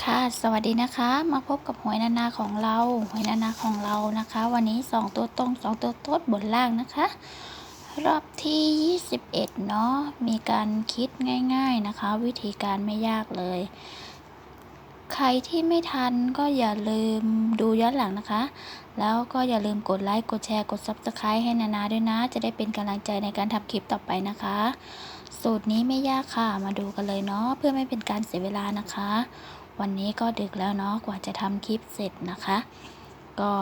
ค่ะ สวัสดีนะคะ มาพบกับหวยนานาของเรา หวยนานาของเรานะคะ วันนี้ 2 ตัวตรง 2 ตัวโต๊ดบนล่างนะคะ รอบที่ 21 เนาะ มีการคิดง่ายๆนะคะ วิธีการไม่ยากเลย ใครที่ไม่ทันก็อย่าลืมดูย้อนหลังนะคะ แล้วก็อย่าลืมกดไลค์ กดแชร์ กด Subscribe ให้นานาด้วยนะ จะได้เป็นกำลังใจในการทำคลิปต่อไปนะคะ สูตรนี้ไม่ยากค่ะ มาดูกันเลยเนาะ เพื่อไม่เป็นการเสียเวลานะคะ วันนี้ก็ดึกแล้วเนาะกว่าจะทำคลิปเสร็จนะคะ ก็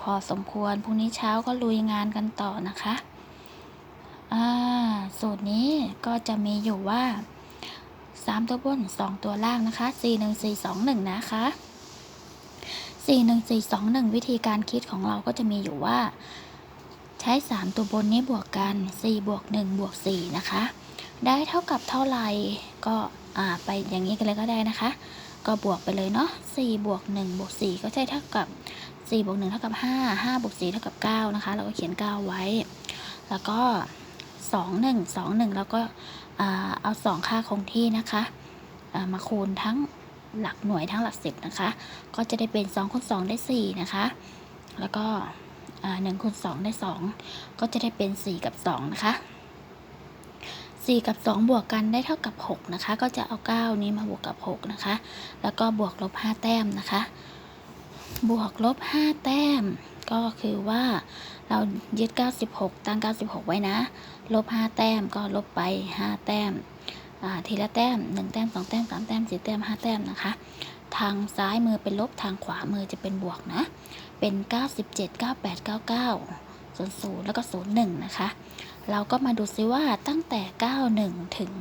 พอสมควรพรุ่งนี้เช้าก็ลุยงานกันต่อนะคะอ่าสูตรนี้ก็จะมีอยู่ว่า 3 ตัวบน 2 ตัวล่างนะคะ 4 1 4 2 1 นะคะ 4 1 4 2 1 วิธีการคิดของเราก็จะมีอยู่ว่า ใช้ 3 ตัวบนนี้บวกกัน 4 บวก 1 บวก 4 นะคะ ได้เท่ากับเท่าไหร่ก็ อ่าไปอย่างนี้กันเลยก็ได้นะคะ ก็บวกไปเลยเนาะ4บวก1บวก4ก็ใช่เท่ากับ4บวก1เท่ากับ 5 5บวก4เท่ากับ9นะคะ เราก็เขียน 9 ไว้ แล้วก็ 2 1 2 1 แล้วก็อ่าเอา 2 ค่าคงที่นะคะามาคูณทั้งหลักหน่วยทั้งหลักสิบนะคะ ก็จะได้เป็น2คูณ2ได้ 4 นะคะ แล้วก็อ่า1คูณ2ได้ 2 ก็จะได้เป็น 4 กับ 2 นะคะ 4 กับ 2 บวกกันได้เท่ากับ 6 นะคะ ก็จะเอา 9 นี้มาบวกกับ 6 นะคะ แล้วก็บวกลบ 5 แต้มนะคะ บวกลบ 5 แต้ม ก็คือว่าเรายึด 96 ตั้ง 96 ไว้นะ ลบ 5 แต้มก็ลบไป 5 แต้ม ทีละแต้ม 1 แต้ม 2 แต้ม 3 แต้ม 4 แต้ม 5 แต้มนะคะ ทางซ้ายมือเป็นลบ ทางขวามือจะเป็นบวกนะ เป็น 97 98 99 00 แล้วก็ 01 นะคะ เราก็มาดูซิว่าตั้งแต่ 91 ถึง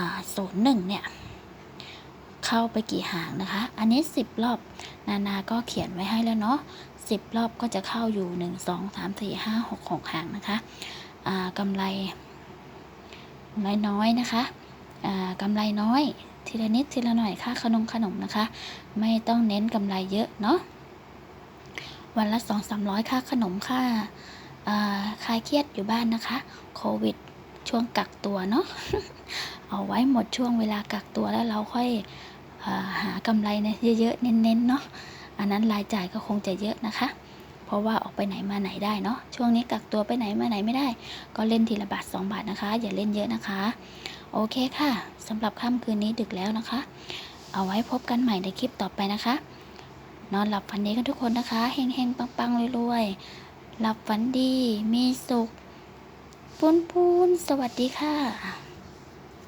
01 เนี่ย เข้าไปกี่หางนะคะ อันนี้ 10 รอบ นานาก็เขียนไว้ให้แล้วเนาะ10 รอบก็จะเข้าอยู่ 1 2 3 4 5 6 6 หางนะคะกำไรน้อยนะคะกำไรน้อย ทีละนิดทีละหน่อยค่าขนมขนมนะคะ ไม่ต้องเน้นกำไรเยอะเนาะวันละ 2 3 0 0 ค่าขนมค่า คลายเครียดอยู่บ้านนะคะ โควิดช่วงกักตัวเนาะ เอาไว้หมดช่วงเวลากักตัวแล้วเราค่อยอหากำไรเนี่ยเยอะๆ เน้นๆ เนาะ อันนั้นรายจ่ายก็คงจะเยอะนะคะ เพราะว่าออกไปไหนมาไหนได้เนาะ ช่วงนี้กักตัวไปไหนมาไหนไม่ได้ ก็เล่นทีละบาท2บาทนะคะ อย่าเล่นเยอะนะคะ โอเคค่ะสำหรับค่ำคืนนี้ดึกแล้วนะคะ เอาไว้พบกันใหม่ในคลิปต่อไปนะคะ นอนหลับฝันดีกันทุกคนนะคะ เฮงๆ ปังๆรวยๆ หลับฝันดี มีสุขปุ้นๆสวัสดีค่ะ